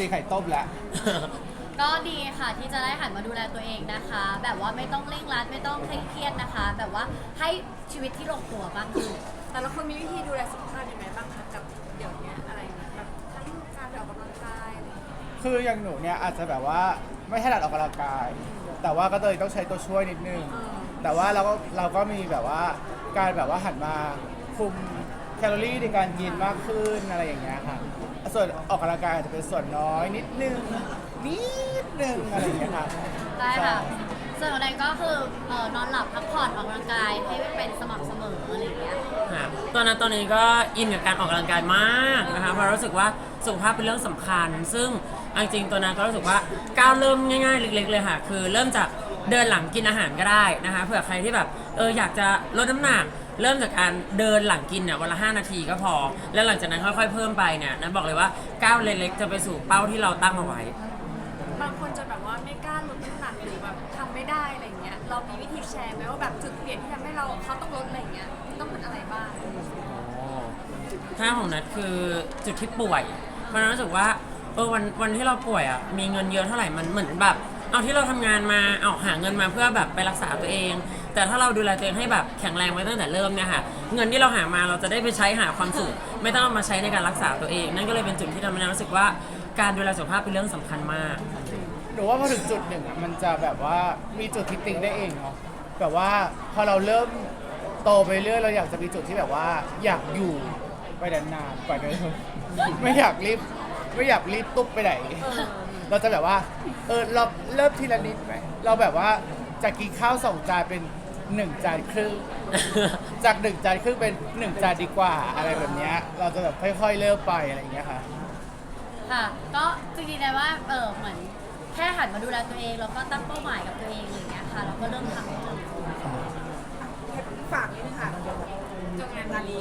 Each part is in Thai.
ตีไข่ต้มแล้ว ก็ดีค่ะที่จะได้หันมาดูแลตัวเองนะคะ แบบว่าไม่ต้องเร่งรัดไม่ต้องเคร่งเครียดนะคะ แบบว่าให้ชีวิตที่ลงตัวบ้างคือแต่ละคนมีวิธีดูแลสุขภาพยังไงบ้างคะกับเดี๋ยวนี้อะไรอย่างเงี้ยแบบทั้งการไปออกกำลังกายอะไรอย่างเงี้ยคืออย่างหนูเนี่ยอาจจะแบบว่าไม่ถนัดออกกำลังกาย แต่ว่าก็เลยต้องใช้ตัวช่วยนิดนึง แต่ว่าเราก็เราก็มีแบบว่าการแบบว่าหันมาคุมแคลอรี่ในการกินมากขึ้นอะไรอย่างเงี้ยค่ะ ส่วนออกกำลังกายอาจจะเป็นส่วนน้อยนิดนึงนิดนึงอะไรอย่างเงี้ยค่ะได้ค่ะ ส่วนของใดก็คือเอ่อนอนหลับพักผ่อนออกกำลังกายให้เป็นสม่ำเสมออะไรอย่างเงี้ย ค่ะตอนนั้นตอนนี้ก็อินกับการออกกำลังกายมากนะคะเพราะรู้สึกว่าสุขภาพเป็นเรื่องสำคัญ ซึ่งเอาจริงๆตัวนั้นก็รู้สึกว่าก้าวเริ่มง่ายๆเล็กๆเลยค่ะ คือเริ่มจากเดินหลังกินอาหารก็ได้นะคะเผื่อใครที่แบบเอออยากจะลดน้ำหนัก เริ่มจากการเดินหลังกินเนี่ยวันละ 5 นาทีก็พอ แล้วหลังจากนั้นค่อยๆเพิ่มไปเนี่ยนั้นบอกเลยว่าก้าวเล็กๆจะไปสู่เป้าที่เราตั้งเอาไว้ บางคนจะแบบว่าไม่กล้าลดน้ำหนักหรือแบบทำไม่ได้อะไรอย่างเงี้ย เรามีวิธีแชร์ไหมว่าแบบจุดเปลี่ยนที่ทำให้เราเขาต้องลดอะไรอย่างเงี้ยต้องเป็นอะไรบ้าง ถ้าของนัดคือจุดที่ป่วยมันรู้สึกว่าเออวันวันที่เราป่วยอะมีเงินเยอะเท่าไหร่มันเหมือนแบบ เอาที่เราทำงานมาเอาหาเงินมาเพื่อแบบไปรักษาตัวเอง แต่ถ้าเราดูแลตัวเองให้แบบแข็งแรงไว้ตั้งแต่เริ่มเนี่ยค่ะ เงินที่เราหามาเราจะได้ไปใช้หาความสุข ไม่ต้องเอามาใช้ในการรักษาตัวเอง นั่นก็เลยเป็นจุดที่ทำให้นัดรู้สึกว่าการดูแลสุขภาพเป็นเรื่องสำคัญมาก หนูว่าพอถึงจุดหนึ่งอะมันจะแบบว่ามีจุดที่ติ๊งได้เองเนาะแบบว่าพอเราเริ่มโตไปเรื่อยเราอยากจะมีจุดที่แบบว่า อยากอยู่ไปนานๆกว่าเดิม ไม่อยากรีบไม่อยากรีบตุ๊บไปไหน เราจะแบบว่า เออเราเริ่มทีละนิดไหมเราแบบว่าจากกินข้าวสองจานเป็น หนึ่งจานครึ่ง จากหนึ่งจานครึ่งเป็นหนึ่งจานดีกว่าอะไรแบบเนี้ยเราจะแบบค่อยๆเริ่มไปอะไรอย่างเงี้ยค่ะ ค่ะ ก็จริงๆนะว่าเออเหมือนแค่หันมาดูแลตัวเองแล้วก็ตั้งเป้าหมายกับตัวเองอะไรอย่างเงี้ยค่ะแล้วก็เริ่มทำฝากนิดนึงค่ะจงงานนี้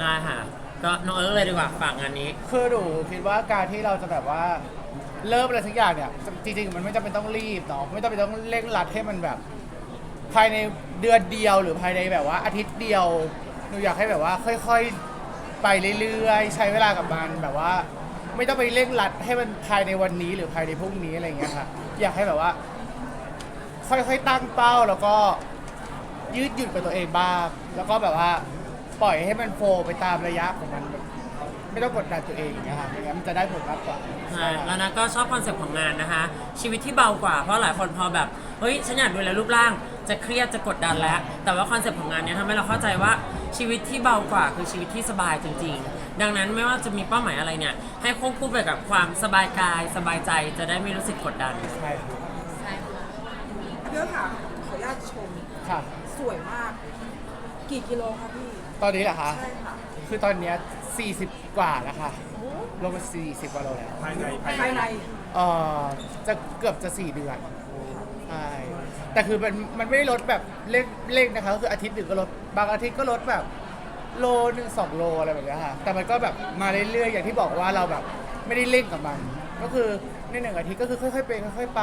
ได้ค่ะ ก็น้องเอิร์กเลยดีกว่าฝากงานนี้ คือหนูคิดว่าการที่เราจะแบบว่าเริ่มอะไรสักอย่างเนี่ยจริงๆ มันไม่จำเป็นต้องรีบเนาะไม่จำเป็นต้องเร่งรัดให้มันแบบ ภายในเดือนเดียวหรือภายในแบบว่าอาทิตย์เดียวหนูอยากให้แบบว่าค่อยๆไปเรื่อยๆใช้เวลากับมันแบบว่า ไม่ต้องไปเร่งรัดให้มันภายในวันนี้หรือภายในพรุ่งนี้อะไรอย่างเงี้ยค่ะอยากให้แบบว่า ค่อยๆตั้งเป้าแล้วก็ยืดหยุ่นกับตัวเองบ้างแล้วก็แบบว่า ปล่อยให้มันโฟล์ไปตามระยะของมันแบบ ไม่ต้องกดดันตัวเองอย่างเงี้ยค่ะไม่งั้นมันจะได้ผลมากกว่าใช่แล้วนะก็ชอบคอนเซ็ปต์ของงานนะคะ ชีวิตที่เบากว่าเพราะหลายคนพอแบบ เฮ้ย ฉันอยากดูแลรูปร่าง จะเครียดจะกดดันแล้ว แต่ว่าคอนเซ็ปต์ของงานเนี้ยทำให้เราเข้าใจว่าชีวิตที่เบากว่าคือชีวิตที่สบายจริง ๆ ดังนั้นไม่ว่าจะมีเป้าหมายอะไรเนี่ย ให้ควบคู่ไปกับความสบายกายสบายใจจะได้ไม่รู้สึกกดดัน ใช่ค่ะใช่ค่ะเพื่อค่ะขออนุญาตชม ค่ะ สวยมาก กี่กิโลคะพี่ตอนนี้เหรอคะ ใช่ค่ะคือตอนเนี้ย40 กว่าแล้วค่ะลงมา40 กว่าโลแล้ว ภายในเอ่อจะเกือบจะ4เดือนใช่แต่คือมันมันไม่ได้ลดแบบเร่งเร่งนะคะก็คืออาทิตย์หนึ่งก็ลดบางอาทิตย์ก็ลดแบบ โลหนึ่งสองโลอะไรแบบเนี้ยค่ะแต่มันก็แบบมาเรื่อยๆอย่างที่บอกว่าเราแบบไม่ได้เร่งกับมัน ก็คือในหนึ่งอาทิตย์ก็คือค่อยๆไปค่อยๆไป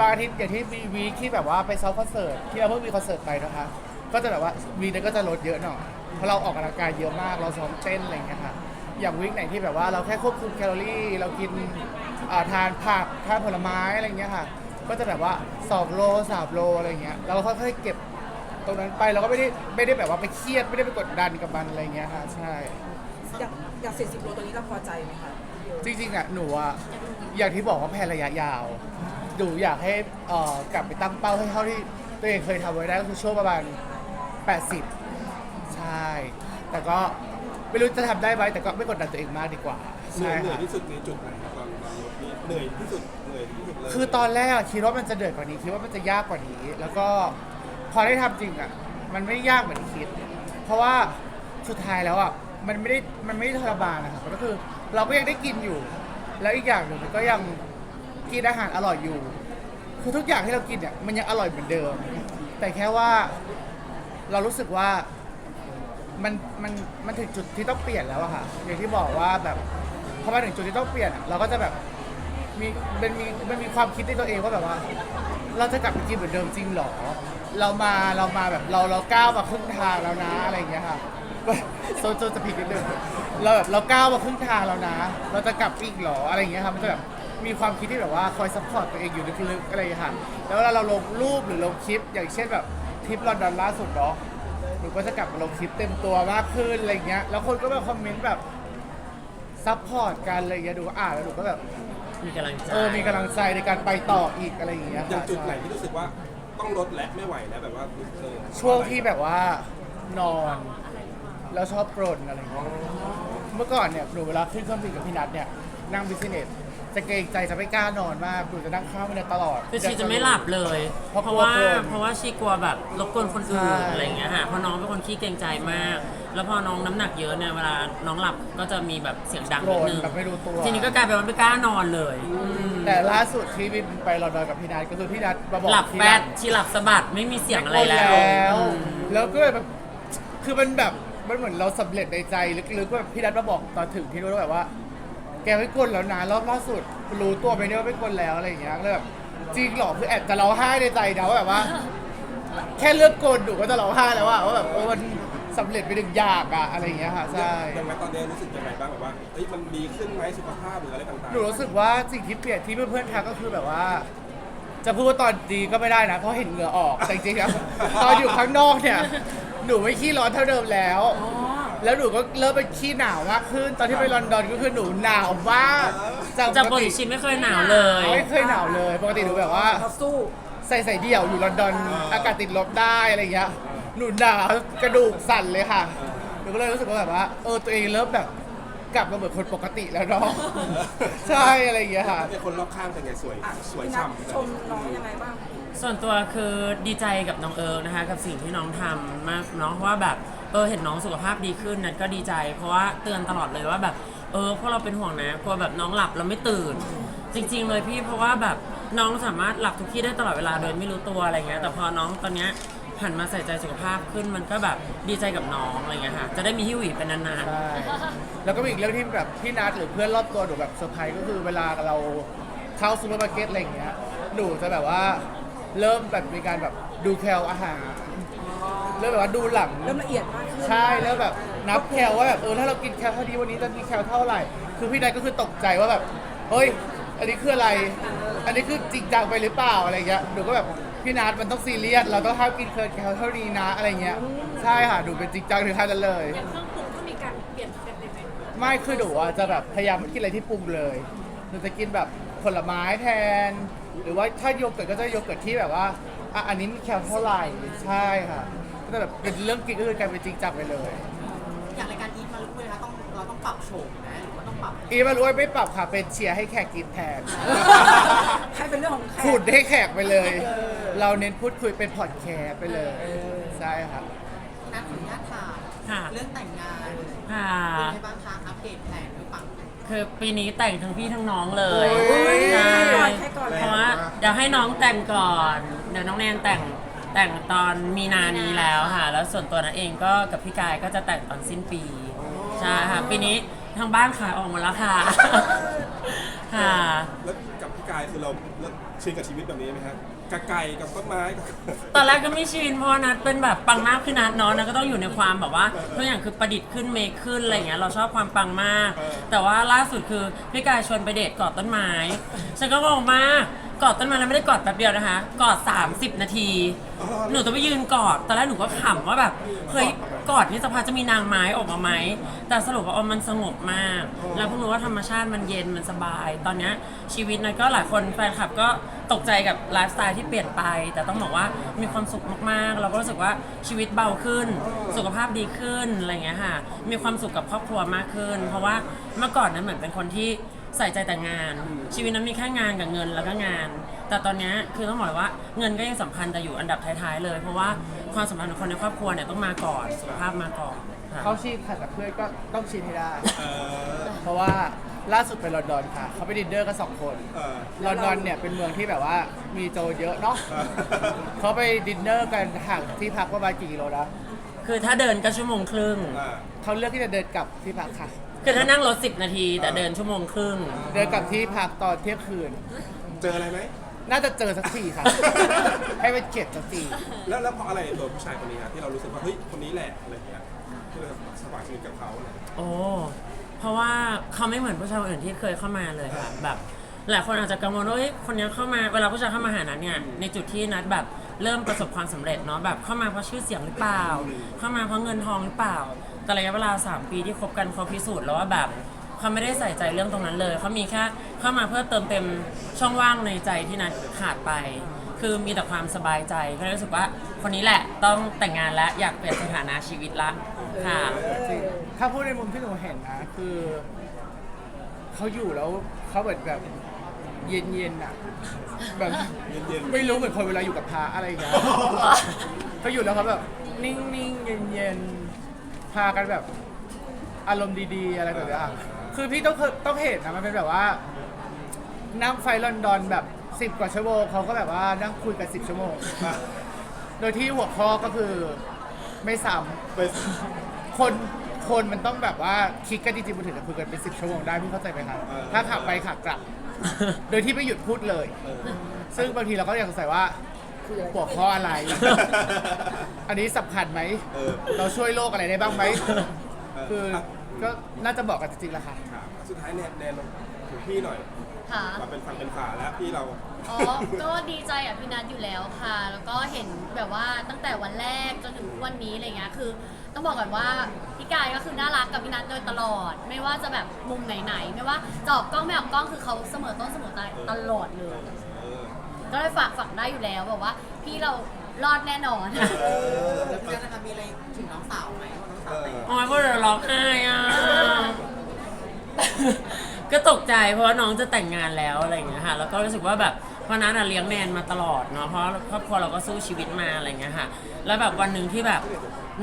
บางอาทิตย์อย่างที่มีวีคที่แบบว่าไปซ้อมคอนเสิร์ตที่เราเพิ่งมีคอนเสิร์ตไปนะคะ ก็จะแบบว่าวีคนั้นก็จะลดเยอะหน่อยเพราะเราออกกำลังกายเยอะมากเราซ้อมเต้นอะไรอย่างเงี้ยค่ะอย่างวีคไหนที่แบบว่าเราแค่ควบคุมแคลอรี่ เรากินอ่าทานผักทานผลไม้อะไรอย่างเงี้ยค่ะ ก็จะแบบว่า2โล3โลอะไรอย่างเงี้ยเราก็ค่อยๆเก็บตรงนั้นไปเราก็ไม่ได้ไม่ได้แบบว่าไปเครียดไม่ได้ไปกดดันกับมันอะไรอย่างเงี้ยค่ะใช่ อยากอยากเสร็จสิบโลตัวนี้เราพอใจไหมคะจริงๆอะหนูอะอย่างที่บอกว่าแพลนระยะยาว หนูอยากให้เอ่อกลับไปตั้งเป้าให้เท่าที่ตัวเองเคยทำไว้ได้ก็คือช่วงประมาณ 80 ใช่ แต่ก็ไม่รู้จะทำได้ไหมแต่ก็ไม่กดดันตัวเองมากดีกว่าเหนื่ใช่อยเหนื่อยค่ะ ที่สุดในจุดไหนครับตอนตอนลดนี้เหนื่อยที่สุดเหนื่อยที่สุดเลยคือตอนแรกอะคิดว่ามันจะเดือดกว่านี้ คิดว่ามันจะยากกว่านี้ แล้วก็พอได้ทำจริงอะ มันไม่ได้ยากเหมือนที่คิด เพราะว่าสุดท้ายแล้วอะมันไม่ได้มันไม่ได้ทรมานนะครับก็คือเราก็ยังได้กินอยู่ แล้วอีกอย่างหนึ่งมันก็ยัง กินอาหารอร่อยอยู่ คือทุกอย่างที่เรากินเนี่ยมันยังอร่อยเหมือนเดิม แต่แค่ว่าเรารู้สึกว่ามันมันมันถึงจุดที่ต้องเปลี่ยนแล้วอะค่ะ อย่างที่บอกว่าแบบพอมาถึงจุดที่ต้องเปลี่ยนอะเราก็จะแบบมีมันมีมันมีความคิดในตัวเองว่าแบบว่า เราจะกลับไปกินเหมือนเดิมจริงหรอ เรามาเรามาแบบเราเราก้าวมาครึ่งทางแล้วนะอะไรอย่างเงี้ยค่ะโซโซจะผิดนิดนึงเราแบบเราก้าวมาครึ่งทางแล้วนะ เราจะกลับอีกหรออะไรอย่างเงี้ยครับมันจะแบบ มีความคิดที่แบบว่าคอยซัพพอร์ตตัวเองอยู่ลึกๆอะไรอย่างเงี้ยค่ะแล้วเวลาเราลงรูปหรือลงคลิป อย่างเช่นแบบทริปลอนดอนล่าสุดเนาะหนูก็จะกลับมาลงคลิปเต็มตัวมากขึ้นอะไรอย่างเงี้ยแล้วคนก็มาคอมเมนต์แบบซัพพอร์ตกันอะไรอย่างเงี้ยดูก็อ่านแล้วหนูก็แบบมีกำลังใจเออมีกำลังใจในการไปต่ออีกอะไรอย่างเงี้ยอย่างค่ะ จุดไหนที่รู้สึกว่าต้องลดและไม่ไหวแล้วแบบว่าเออช่วงที่แบบว่านอนแล้วชอบกรนอะไรอย่างเงี้ยเมื่อก่อนเนี่ยหนูเวลาขึ้นเครื่องบินกับพี่นัทเนี่ยนั่งบิสเนส จะเกรงใจจะไม่กล้านอนมากหนูจะนั่งข้างพี่นัทตลอด คือชีจะไม่หลับเลย เพราะเพราะว่ากลัวคน เพราะว่าชีกลัวแบบรบกวนคนอื่นใช่ อะไรอย่างเงี้ยค่ะเพราะน้องเป็นคนขี้เกรงใจมาก แล้วพอน้องน้ำหนักเยอะเนี่ยเวลาน้องหลับก็จะมีแบบเสียงดังโกรนิดนนึงแบบไม่รู้ตัว ทีนี้ก็กลายเป็นว่าไม่กล้านอนเลยอืมแต่ล่าสุดที่บินไปลอนดอนกับพี่นัทก็คือพี่นัทมาบอกหลับที่แปนั่ดนชีหลับสะบัดไม่มีเสียงอะไรม่กแล้นวแล้วอืมแล้วก็เลยแบบคือมันแบบมันเหมือนเราสำเร็จในใจลึกๆว่าแบบพี่นัทมาบอกตอนถึงที่นู้นแล้วแบบว่าแกไม่กลแล้วนะรอบล่าสุดรู้ตัวไหมเนี่ยว่าไม่กลแล้วอะไรอย่างเงี้ยก็เลยแบบจริงเหรอคือแอบจะร้องไห้ในใจนะว่าแบบว่า แค่เลือกกลหนูก็จะร้องไห้แล้วอะว่าแบบเออมันสำเร็จไปหนึ่งอย่างอะอะไรอย่างเงี้ยค่ะใช่ยังไงตอนนี้รู้สึกยังไงบ้างแบบว่าเฮ้ยมันดีขึ้นไหมสุขภาพหรืออะไรต่างๆหนูรู้สึกว่าสิ่งที่เปลี่ยนที่เพื่อนๆทักก็คือแบบว่า จะพูดว่าตอนดีก็ไม่ได้นะเพราะเห็นเหงื่อออกแต่จริงๆแล้วตอนอยู่ข้างนอกเนี่ยหนูไม่ขี้ร้อนเท่าเดิมแล้ว แล้วหนูก็เริ่มเป็นขี้หนาวมากขึ้น ตอนที่ไปลอนดอนก็คือหนูหนาวมากจากจากปปกกติติชีไม่เคยหนาวเลย ไม่เคยหนาวเลย ปกติหนูแบบว่าเราสู้ ใส่ใส่เดี่ยวอยู่ลอนดอนอากาศติดลบได้อะไรอย่างเงี้ยหนูหนาวกระดูกสั่นเลยค่ะหนูก็เลยรู้สึกว่าแบบว่าเออตัวเองเริ่มแบบกลับมาเหมือนคนปกติแล้วเนาะ ใช่อะไรอย่างเงี้ยค่ะเนี่ยคนรอบข้างเป็นไงสวยอะสวยพี่นัทฉ่ำชมน้องยังไงบ้าง ส่วนตัวคือดีใจกับน้องเอิร์กนะคะ กับสิ่งที่น้องทำมากเนาะเพราะว่าแบบ เออเห็นน้องสุขภาพดีขึ้นนันก็ดีใจ เพราะว่าเตือนตลอดเลยว่าแบบ เออพวกเราเป็นห่วงนะกลัวแบบน้องหลับแล้วไม่ตื่น จริง ๆ เลยพี่เพราะว่าแบบน้องสามารถหลับทุกที่ได้ตลอดเวลาโดยไม่รู้ตัวอะไรเงี้ยแต่พอน้องตอนเนี้ยหันมาใส่ใจสุขภาพขึ้นมันก็แบบดีใจกับน้องอะไรเงี้ยค่ะจะได้มีฮิวอีกเป็นนานใช่แล้วก็มีอีกเรื่องที่แบบพี่นัทหรือเพื่อนรอบตัวหนูแบบเซอร์ไพรส์ก็คือเวลาเราเข้าซูเปอร์มาร์เก็ตอะไรอย่างเงี้ยหนูจะแบบว่าเริ่มแบบมีการแบบดูแคลอาหาร เริ่มแบบว่าดูหลัง เริ่มละเอียดมากขึ้นใช่แล้วแบบนับแคลว่าแบบเออถ้าเรากินแคลเท่านี้วันนี้จะมีแคลเท่าไหร่ คือพี่นายก็คือตกใจว่าแบบเฮ้ยอันนี้คืออะไร อันนี้คือจริงจังไปหรือเปล่าอะไรเงี้ยหนูก็แบบพี่นัทมันต้องซีเรียสเราต้องห้ามกินเกินแคลเท่านี้นะอะไรเงี้ยใช่ค่ะดูเป็นจริงจังถึงขั้นนั้นเลย อย่างเครื่องปรุงก็มีการเปลี่ยนเป็นเลยไหมไม่คือหนูอะจะแบบพยายามไม่กินอะไรที่ปรุงเลยหนูจะกินแบบผลไม้แทน หรือว่าถ้าโยเกิร์ตก็จะโยเกิร์ตที่แบบว่าอะอันนี้มีแคลเท่าไหร่ใช่ค่ะ ก็จะแบบเป็นเรื่องกินก็คือกลายเป็นจริงจังไปเลย อย่างรายการอีทมาลุกเลยนะคะต้องเราต้องปรับโฉมนะหรือว่าต้องปรับอีมารู้ว่าไม่ปรับค่ะเป็นเชียร์ให้แขกกินแทน ให้เป็นเรื่องของแขกขุดให้แขกไปเลย เราเน้นพูดคุยเป็นพอดแคสต์ไปเลยใช่ครับ นัดขออนุญาตถามๆค่ะ เรื่องแต่งงานค่ะเป็นไงบ้างคะอัปเดตแผนหรือเปล่าคือปีนี้แต่งทั้งพี่ทั้งน้องเลยโอ้ย ใช่ใครก่อนใครก่อน เพราะว่าเดี๋ยวให้น้องแต่งก่อน เดี๋ยวน้องแนนแต่ง แต่งตอนมีนานี้แล้วค่ะ แล้วส่วนตัวนั้นเองก็กับพี่กายก็จะแต่งตอนสิ้นปีใช่ค่ะปีนี้ทางบ้านขายออกหมดแล้วค่ะ ค่ะ แล้วกับพี่กายคือเราเลิกชินกับชีวิตแบบนี้ไหมฮะกับไก่กับต้นไม้กับตอนแรกก็ไม่ชินเพราะว่านัดเป็นแบบปังมากขึ้นนัดเนาะนัดก็ต้องอยู่ในความแบบว่าทุกอย่างคือประดิษฐ์ขึ้นเมคขึ้นอะไรอย่างเงี้ยเราชอบความปังมาก แต่ว่าล่าสุดคือพี่กายชวนไปเดทกอดต้นไม้ฉันก็งงมาก กอดต้นไม้แล้วไม่ได้กอดแป๊บเดียวนะคะ กอด 30 นาที หนูต้องไปยืนกอด ตอนแรกหนูก็ขำว่าแบบ เฮ้ย กอดนี่สภาจะมีนางไม้ออกมาไหม แต่สรุปว่าอ๋อมันสงบมาก แล้วเพิ่งรู้ว่าธรรมชาติมันเย็น มันสบาย ตอนเนี้ยชีวิตนะก็หลายคนแฟนคลับก็ตกใจกับไลฟ์สไตล์ที่เปลี่ยนไป แต่ต้องบอกว่ามีความสุขมากๆ เราก็รู้สึกว่าชีวิตเบาขึ้น สุขภาพดีขึ้น อะไรเงี้ยค่ะ มีความสุขกับครอบครัวมากขึ้น เพราะว่าเมื่อก่อนนั้นเหมือนเป็นคนที่ ใส่ใจแต่งาน ชีวิตนั้นมีแค่งานกับเงินแล้วก็งาน แต่ตอนเนี้ยคือต้องบอกเลยว่าเงินก็ยังสำคัญแต่อยู่อันดับท้ายๆเลย เพราะว่าความสัมพันธ์ของคนในครอบครัวเนี่ยต้องมาก่อนสุขภาพมาก่อนค่ะ เขาชินค่ะแต่เพื่อนก็ต้องชินให้ได้ เออเพราะว่าล่าสุดไปลอนดอนค่ะ เขาไปดินเนอร์กันสองคน เออ ลอนดอนเนี่ยเป็นเมืองที่แบบว่ามีโจรเยอะเนาะเออเขาไปดินเนอร์กันห่างที่พักประมาณกี่กิโลนะคือถ้าเดินก็ชั่วโมงครึ่งอ่าเขาเลือกที่จะเดินกลับที่พักค่ะ คือถ้านั่งรถ10นาทีแต่เดินชั่วโมงครึ่ง เดินกลับที่พักตอนเที่ยงคืน เจออะไรไหม น่าจะเจอสักทีค่ะให้มันเก็บสักทีแล้วแล้วเพราะอะไรตัวผู้ชายคนนี้ฮะที่เรารู้สึกว่าเฮ้ยคนนี้แหละอะไรอย่างเงี้ยที่เราสมัครชีวิตกับเขาเนี่ยโอ้ เพราะว่าเขาไม่เหมือนผู้ชายคนอื่นที่เคยเข้ามาเลยค่ะแบบหลายคนอาจจะกังวลว่าเอ้ยคนนี้เข้ามาเวลาผู้ชายเข้ามาหานัดเนี่ยในจุดที่นัดแบบเริ่มประสบความสำเร็จเนาะแบบเข้ามาเพราะชื่อเสียงหรือเปล่า เข้ามาเพราะเงินทองหรือเปล่า แต่ระยะเวลา 3 ปีที่คบกันเขาพิสูจน์แล้วว่าแบบเขาไม่ได้ใส่ใจเรื่องตรงนั้นเลย เขามีแค่เข้ามาเพื่อเติมเต็มช่องว่างในใจที่นัดขาดไป คือมีแต่ความสบายใจก็เลยรู้สึกว่าคนนี้แหละต้องแต่งงานและอยากเปลี่ยนสถานะชีวิตละค่ะจริงถ้าพูดในมุมที่หนูเห็นนะ คือเขาอยู่แล้วเขาแบบแบบเย็นเย็นๆอะแบบเย็นๆไม่รู้เหมือนคนเวลาอยู่กับพระอะไรอย่างเงี้ยเขาอยู่แล้วเขาแบบนิ่งๆเย็นเย็นๆ พากันแบบอารมณ์ดีๆ อะไรแบบเนี้ยอะคือพี่ต้องเคยต้องเห็นนะมันเป็นแบบว่า นั่งไฟลอนดอนแบบสิบ10กว่าชั่วโมงเขาก็แบบว่านั่งคุยกันสิบชั่วโมง โดยที่หัวข้อก็คือไม่ซ้ำไปคนคนมันต้องแบบว่าคิดกันจริงๆมันถึงจะคุยกันเป็นสิบชั่วโมงได้พี่เข้าใจไหมครับถ้าขับไปขับกลับ โดยที่ไม่หยุดพูดเลย ซึ่งบางทีเราก็ยังสงสัยว่า หัวข้ออะไร อันนี้สำคัญไหม เออเราช่วยโลกอะไรได้บ้างไหมเคือก็น่าจะบอกกันจริงๆแหละค่ะ ครับสุดท้ายแนนแนนลงถึงพี่หน่อยค่ะ มาเป็นฟังเป็นฝาแล้วพี่เรา อ๋อ ก็ดีใจกับพี่นัทอยู่แล้วค่ะ แล้วก็เห็นแบบว่าตั้งแต่วันแรกจนถึงทุกวันนี้อะไรเงี้ย คือ ต้องบอกก่อนว่าพี่กายก็คือน่ารักกับพี่นัทโดยตลอด ไม่ว่าจะแบบมุมไหนๆ ไม่ว่าจะออกกล้องไม่ออกกล้องคือเขาเสมอต้นเสมอปลายตลอดเลยเออ ก็เลยฝากฝังได้อยู่แล้วแบบว่า พี่เรารอดแน่นอน แล้วพี่นัทนะคะมีอะไรถึงน้องสาวไหมว่าน้องสาวแต่งโอ้ยพวกเราร้องไห้อะ ก็ตกใจเพราะว่าน้องจะแต่งงานแล้วอะไรอย่างเงี้ยค่ะ แล้วก็รู้สึกว่าแบบเพราะนั้นอะเลี้ยงแนนมาตลอดเนาะ เพราะครอบครัวเราก็สู้ชีวิตมาอะไรอย่างเงี้ยค่ะ แล้วแบบวันหนึ่งที่แบบ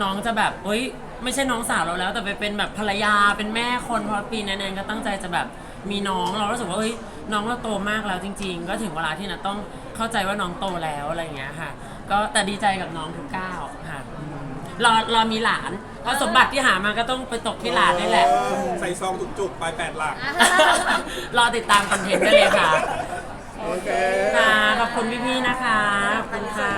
น้องจะแบบเฮ้ย ไม่ใช่น้องสาวเราแล้ว แต่ไปเป็นแบบภรรยา เป็นแม่คน เพราะปีนั้นแนนก็ตั้งใจจะแบบมีน้อง เรารู้สึกว่าเฮ้ย น้องเราโตมากแล้วจริง ๆ ก็ถึงเวลาที่นะต้องเข้าใจว่าน้องโตแล้วอะไรอย่างเงี้ยค่ะ ก็แต่ดีใจกับน้องทุกก้าวค่ะอืมรอรอมีหลานเพราะสมบัติที่หามาก็ต้องไปตกที่หลานนี่แหละ ใส่ซองจุกๆไปแปดหลัก รอติดตามคอนเทนต์ได้เลยค่ะโอเค ค่ะขอบคุณพี่ๆนะคะขอบคุณค่ะ